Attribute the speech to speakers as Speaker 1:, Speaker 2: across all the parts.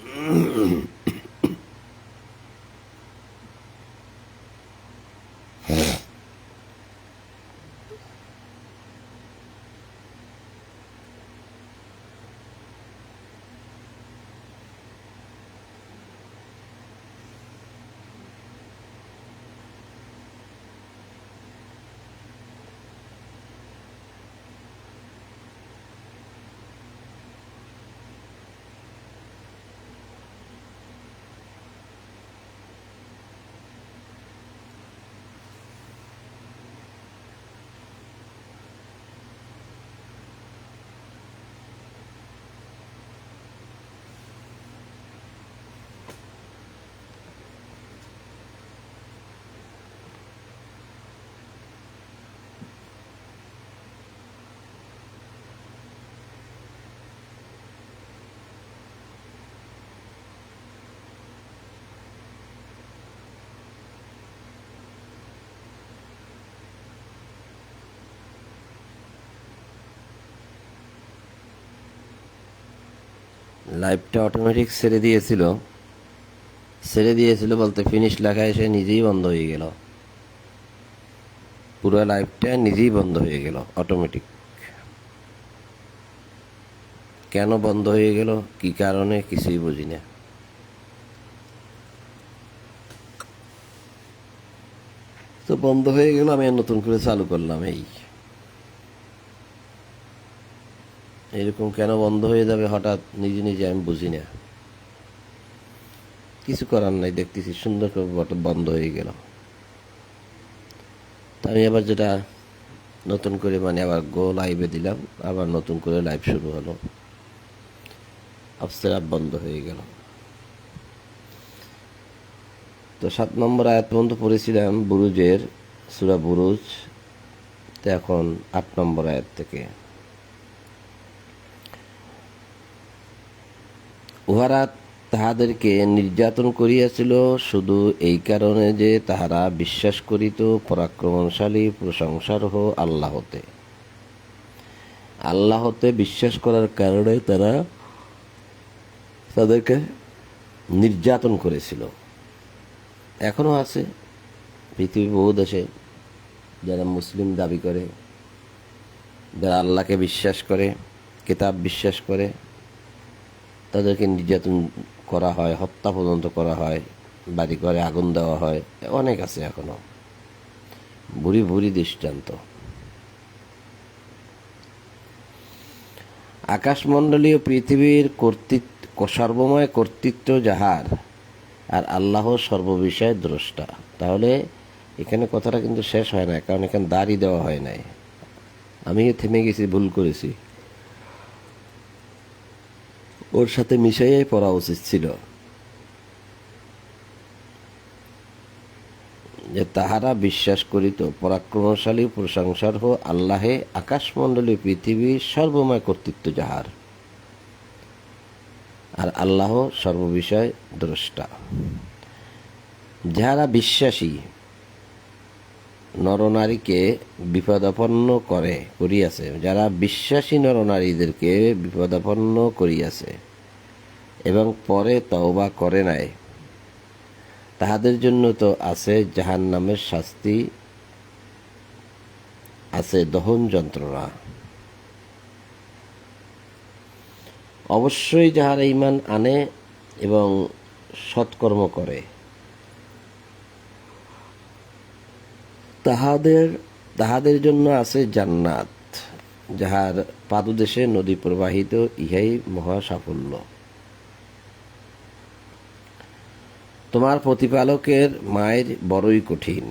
Speaker 1: mm লাইভটা automatic ছেড়ে দিয়েছিল। ছেড়ে দিয়েছিল বলতে ফিনিশ লেখা এসে নিজেই বন্ধ হয়ে গেল। পুরো লাইভটা নিজেই বন্ধ হয়ে গেল অটোমেটিক কেন বন্ধ হয়ে গেল? কি কারণে? কিছুই বুঝি না। তো বন্ধ হয়ে গেল, আমি নতুন করে চালু করলাম, এই। এরকম কেন বন্ধ হয়ে যাবে হঠাৎ? নিজে নিজে আমি বুঝি না। কিছু করার নাই, দেখতেছি সুন্দর করে বন্ধ হয়ে গেল। তা আমি আবার যেটা নতুন করে মানে আবার গো লাইভে দিলাম, আবার নতুন করে লাইভ শুরু হলো। আফসের আপ বন্ধ হয়ে গেল। তো সাত নম্বর আয়াত পর্যন্ত পড়েছিলাম, বুরুজের, সুরা বুরুজ, তো এখন আট নম্বর আয়াত থেকে। উহারা তাহাদেরকে নির্যাতন করিয়াছিল শুধু এই কারণে যে তাহারা বিশ্বাস করিত পরাক্রমশালী প্রশংসারহ আল্লাহতে। আল্লাহতে বিশ্বাস করার কারণে তারা তাদেরকে নির্যাতন করেছিল। এখনও আছে। পৃথিবীর বহু দেশে যারা মুসলিম দাবি করে, যারা আল্লাহকে বিশ্বাস করে, কিতাব বিশ্বাস করে তাদেরকে নির্যাতন করা হয়, হত্যা পর্যন্ত করা হয়, বাড়ি করে আগুন দেওয়া হয়, অনেক আছে এখনও। ভুরি ভুরি দৃষ্টান্ত। আকাশমণ্ডলীয় পৃথিবীর কর্তৃত্ব সর্বময় কর্তৃত্ব যাহার, আর আল্লাহ সর্ববিষয়ে দ্রষ্টা। তাহলে এখানে কথাটা কিন্তু শেষ হয় না কারণ এখানে দাড়ি দেওয়া হয় নাই। আমি থেমে গেছি, ভুল করেছি। ওর সাথে মিশাইয়াই পড়া উচিত ছিল। যে তাহারা বিশ্বাস করিত, পরাক্রমশালী প্রশংসার হো আল্লাহে আকাশমণ্ডলী পৃথিবীর সর্বময় কর্তৃত্ব যাহার। আর আল্লাহ সর্ববিষয় দ্রষ্টা। যাহারা বিশ্বাসী নরনারীকে বিপদাপন্ন করে, করিয়াছে। যারা বিশ্বাসী নরনারীদেরকে বিপদাপন্ন করিয়াছে এবং পরে তওবা করে নাই, তাহাদের জন্য তো আছে জাহান নামের শাস্তি, আছে দহন যন্ত্রণা। অবশ্যই যাহারা ইমান আনে এবং সৎকর্ম করে তাহাদের তাহাদের জন্য আছে জান্নাত, যাহার পাদদেশে নদী প্রবাহিত, ইহাই মহা সাফল্য। তোমার প্রতিপালকের মায়ের বড়ই কঠিন।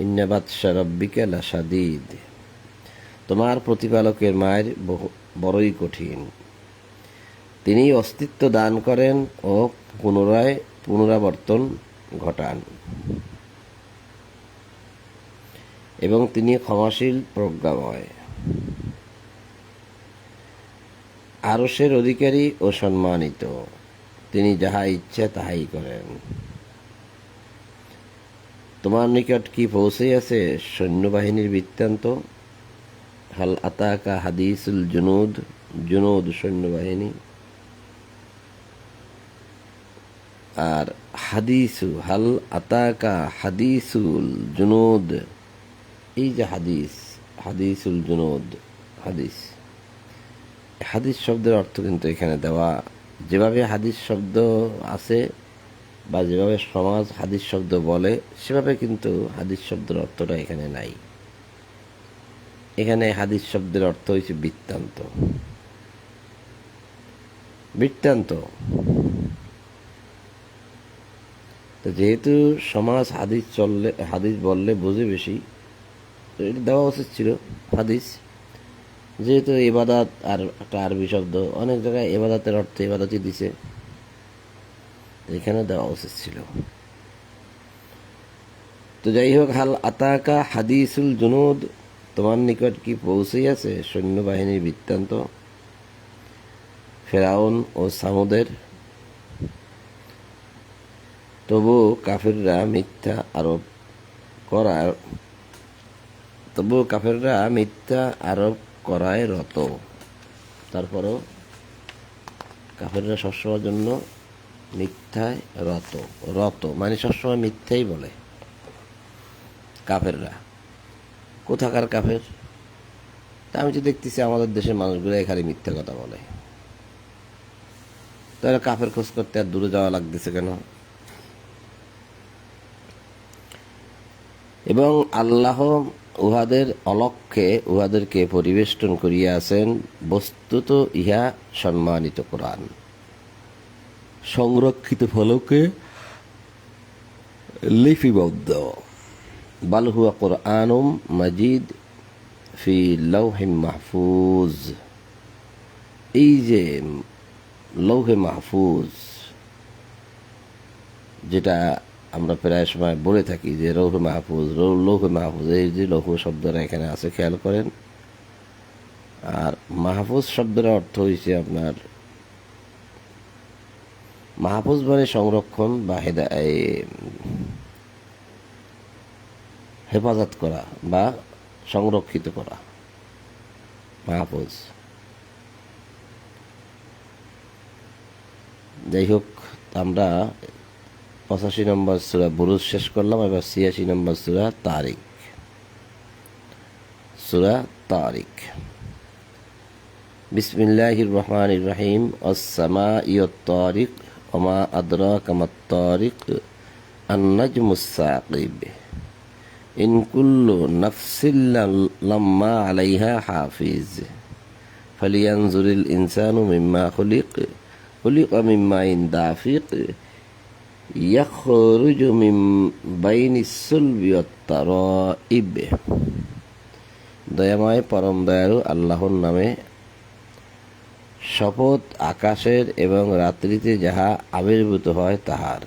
Speaker 1: ইন্নাবাদ সারব্বিকা লাসাদিদ তোমার প্রতিপালকের মায়ের বড়ই কঠিন। তিনি অস্তিত্ব দান করেন ও পুনরায় পুনরাবর্তন ঘটান। এবং তিনি ক্ষমাশীল প্রজ্ঞাময়। আরসের অধিকারী ও সম্মানিত, তিনি যাহা ইচ্ছা তাহাই করেন। তোমার নিকট কি পৌঁছে আছে সৈন্যবাহিনীর বৃত্তান্ত? হাল আতাকা হাদিসুল জুনুদ জুনুদ সৈন্যবাহিনী। আর হাদিসু, হাল আতাকা হাদিসুল জুনুদ এই যে হাদিস, হাদিসুল জুনুদ, হাদিস। হাদিস শব্দের অর্থ কিন্তু এখানে দেওয়া, যেভাবে হাদিস শব্দ আছে বা যেভাবে সমাজ হাদিস শব্দ বলে, সেভাবে কিন্তু হাদিস শব্দের অর্থটা এখানে নাই। এখানে হাদিস শব্দের অর্থ হয়েছে বৃত্তান্ত। বৃত্তান্ত। যেহেতু সমাজ হাদিস চললে, হাদিস বললে বোঝে বেশি দেওয়া উচিত ছিল, হাদিস। যেহেতু এবাদাত আর একটা আরবি শব্দ, অনেক জায়গায় এবাদাতের অর্থে এবাদাতই দিছে। এখানে দেওয়া উচিত ছিল। তো যাই হোক, হাল আতাকা হাদিসুল জুনুদ, তোমার নিকট কি পৌঁছেই আছে সৈন্যবাহিনীর বৃত্তান্ত? ফেরাউন ও সামুদের। তবু কাফিররা মিথ্যা আরোপ করার তবু কাফেররা মিথ্যা আরোপ করায় রত। তারপরও কাফেররা সবসময়ের জন্য মিথ্যায় রত। রত মানে সবসময় মিথ্যাই বলে কাফেররা। কোথাকার কাফের? তা আমি তো দেখতেছি, আমাদের দেশের মানুষগুলো খালি মিথ্যা কথা বলে। তাহলে কাফের খোঁজ করতে আর দূরে যাওয়া লাগতেছে কেন? এবং আল্লাহ উহাদের অলক্ষ্যে উহাদেরকে পরিবেষ্টন করিয়াছেন বস্তুত ইহা সম্মানিত কোরআন। সংরক্ষিত ফলকে লিপিবদ্ধ। বালহুয়া কোরআনুম মাজিদ ফি লৌহিম মাহফুজ। এই যে লৌহে মাহফুজ যেটা আমরা প্রায় সময় বলে থাকি যে লৌহ মাহফুজ, রৌ- লৌহ মাহফুজ, এই যে লৌহ শব্দটা এখানে আছে, খেয়াল করেন। আর মাহফুজ শব্দের অর্থ হয়েছে আপনার, মাহফুজ মানে সংরক্ষণ বা হেফাজত করা বা সংরক্ষিত করা। মাহফুজ। যাই হোক, আমরা পঁচাশি নম্বর সুরা বুরুজ শেষ করলাম এবার ছিয়াশি নম্বর সুরা তারিক সুরা তারিক বিসমিল্লাহির রহমানির রহিম আসসামা ইয়ত্তারিক ওমা আদরা কামাত্তারিক النجم الثاقب إن كل نفس لما عليها حافظ فلينظر الإنسان مما خلق خلق من ماء دافق يخرج من بين الصلب والترائب দয়াময় পরম দয়ালু আল্লাহর নামে শপথ আকাশের এবং রাত্রিতে যাহা আবির্ভূত হয় তাহার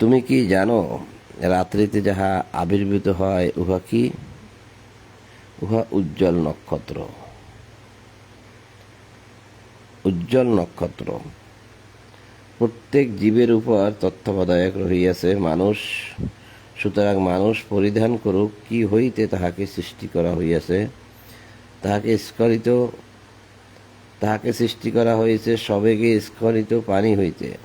Speaker 1: তুমি কি জানো রাত্রিতে যাহা আবির্ভূত হয় উহা কি উহা উজ্জ্বল নক্ষত্র উজ্জ্বল নক্ষত্র। প্রত্যেক জীবের উপর তত্ত্বাবধায়ক রহিয়াছে মানুষ। সুতরাং মানুষ পরিধান করুক, কি হইতে তাহাকে সৃষ্টি করা হইয়াছে? তাহাকে স্খলিত, তাহাকে সৃষ্টি করা হয়েছে সবেগে স্খলিত পানি হইতে।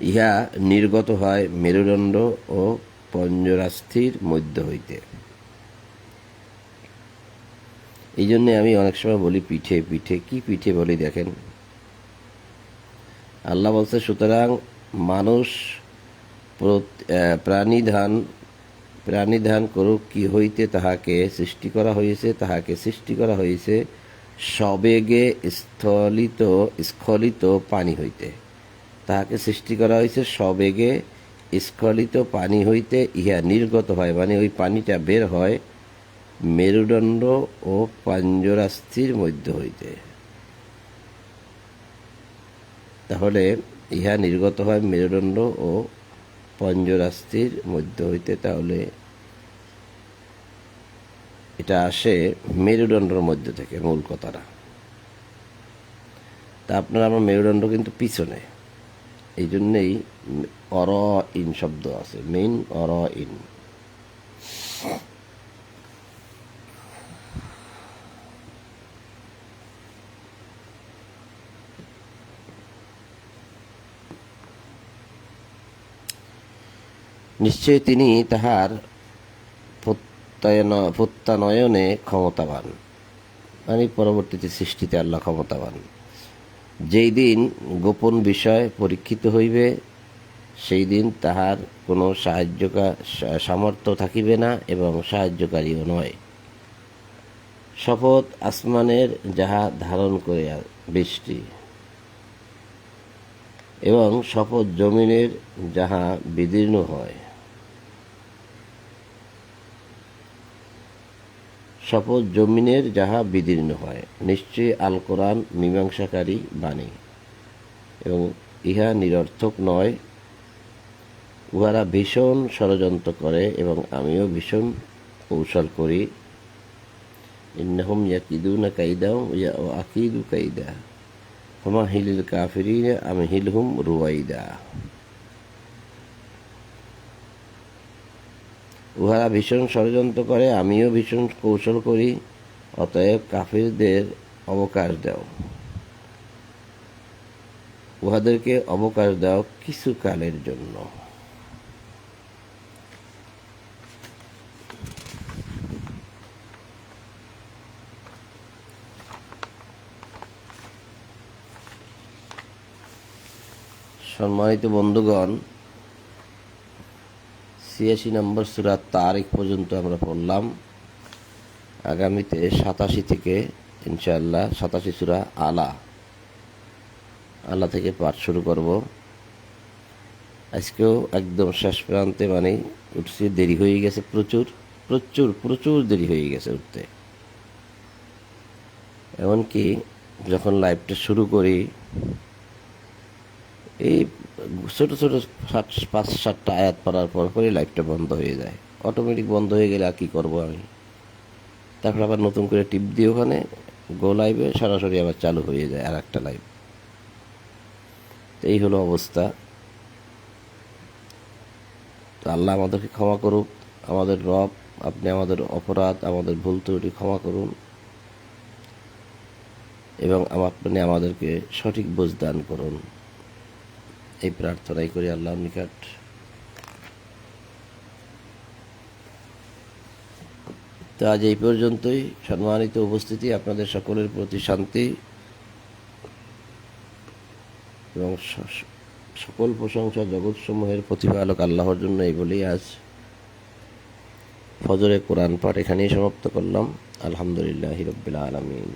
Speaker 1: ইহা নির্গত হয় মেরুদণ্ড ও পঞ্জরাস্থির মধ্য হইতে। এই জন্যে আমি অনেক সময় বলি পিঠে পিঠে কি পিঠে বলি দেখেন? আল্লাহ বলছে, সুতরাং মানুষ প্রাণীধান প্রাণীধান করুক, কি হইতে তাহাকে সৃষ্টি করা হয়েছে তাহাকে সৃষ্টি করা হয়েছে সবেগে স্থলিত, স্খলিত পানি হইতে। তাহাকে সৃষ্টি করা হয়েছে সবেগে স্খলিত পানি হইতে, ইহা নির্গত হয় মানে ওই পানিটা বের হয় মেরুদণ্ড ও পাঞ্জরাস্থির মধ্য হইতে। তাহলে ইহা নির্গত হয় মেরুদণ্ড ও পঞ্জরাস্থির মধ্য হইতে। তাহলে এটা আসে মেরুদণ্ডের মধ্য থেকে মূল কথাটা। তা আপনার আমার মেরুদণ্ড কিন্তু পিছনে। এই জন্যেই অর ইন শব্দ আছে। মেইন অর ইন। নিশ্চয়ই তিনি তাহার প্রত্যানয়নে ক্ষমতাবান। মানে পরবর্তীতে সৃষ্টিতে আল্লাহ ক্ষমতাবান। যেই দিন গোপন বিষয় পরীক্ষিত হইবে, সেই দিন তাহার কোনো সাহায্যকা সামর্থ্য থাকিবে না এবং সাহায্যকারীও নয়। শপথ আসমানের যাহা ধারণ করে বৃষ্টি। এবং শপথ জমিনের যাহা বিদীর্ণ হয়। শপথ জমিনের যাহা বিদীর্ণ হয়, নিশ্চয়ই আল কোরআন মীমাংসাকারী বাণী। এবং ইহা নিরর্থক নয়। উহারা ভীষণ ষড়যন্ত্র করে এবং আমিও ভীষণ কৌশল করি। ইন্নাহুম ইয়াকিদুনা কাইদা ইয়া ও আকিদু কাইদা। হমা হিলিল কাফিরিন আমি হিলহুম রুয়াইদা উহারা ভীষণ ষড়যন্ত্র করে, আমিও ভীষণ কৌশল করি, অতএব কাফিরদের অবকাশ দাও। উহাদেরকে অবকাশ দাও কিছু কালের জন্য। সম্মানিত বন্ধুগণ ছিয়াশি নম্বর সুরাত তারিখ পর্যন্ত আমরা পড়লাম। আগামীতে সাতাশি থেকে, ইনশাআল্লাহ, সাতাশি সুরা আলা। আলা থেকে পাঠ শুরু করব। আজকেও একদম শেষ প্রান্তে মানে উঠছি, দেরি হয়ে গেছে প্রচুর প্রচুর প্রচুর দেরি হয়ে গেছে উঠতে। এমনকি যখন লাইভটা শুরু করি এই ছোট ছোট সাত, পাঁচ, সাতটা আয়াত পড়ার পর পরই লাইফটা বন্ধ হয়ে যায়। অটোমেটিক বন্ধ হয়ে গেলে আর কী করব আমি? তারপর আবার নতুন করে টিপ দিয়ে ওখানে গো লাইভে সরাসরি আবার চালু হয়ে যায় আর একটা লাইভ এই হলো অবস্থা। আল্লাহ আমাদেরকে ক্ষমা করুক, আমাদের রব, আপনি আমাদের অপরাধ, আমাদের ভুল ত্রুটি ক্ষমা করুন এবং আপনি আমাদেরকে সঠিক বোঝ দান করুন। এই প্রার্থনাই করি আল্লাহর নিকট। তো আজ এই পর্যন্তই। সম্মানিত উপস্থিতি, আপনাদের সকলের প্রতি শান্তি এবং সকল প্রশংসা জগৎসমূহের প্রতিপালক আল্লাহর জন্য এই বলেই আজ ফজরে কোরআন পাঠ এখানেই সমাপ্ত করলাম। আলহামদুলিল্লাহ রবিল আলমিন।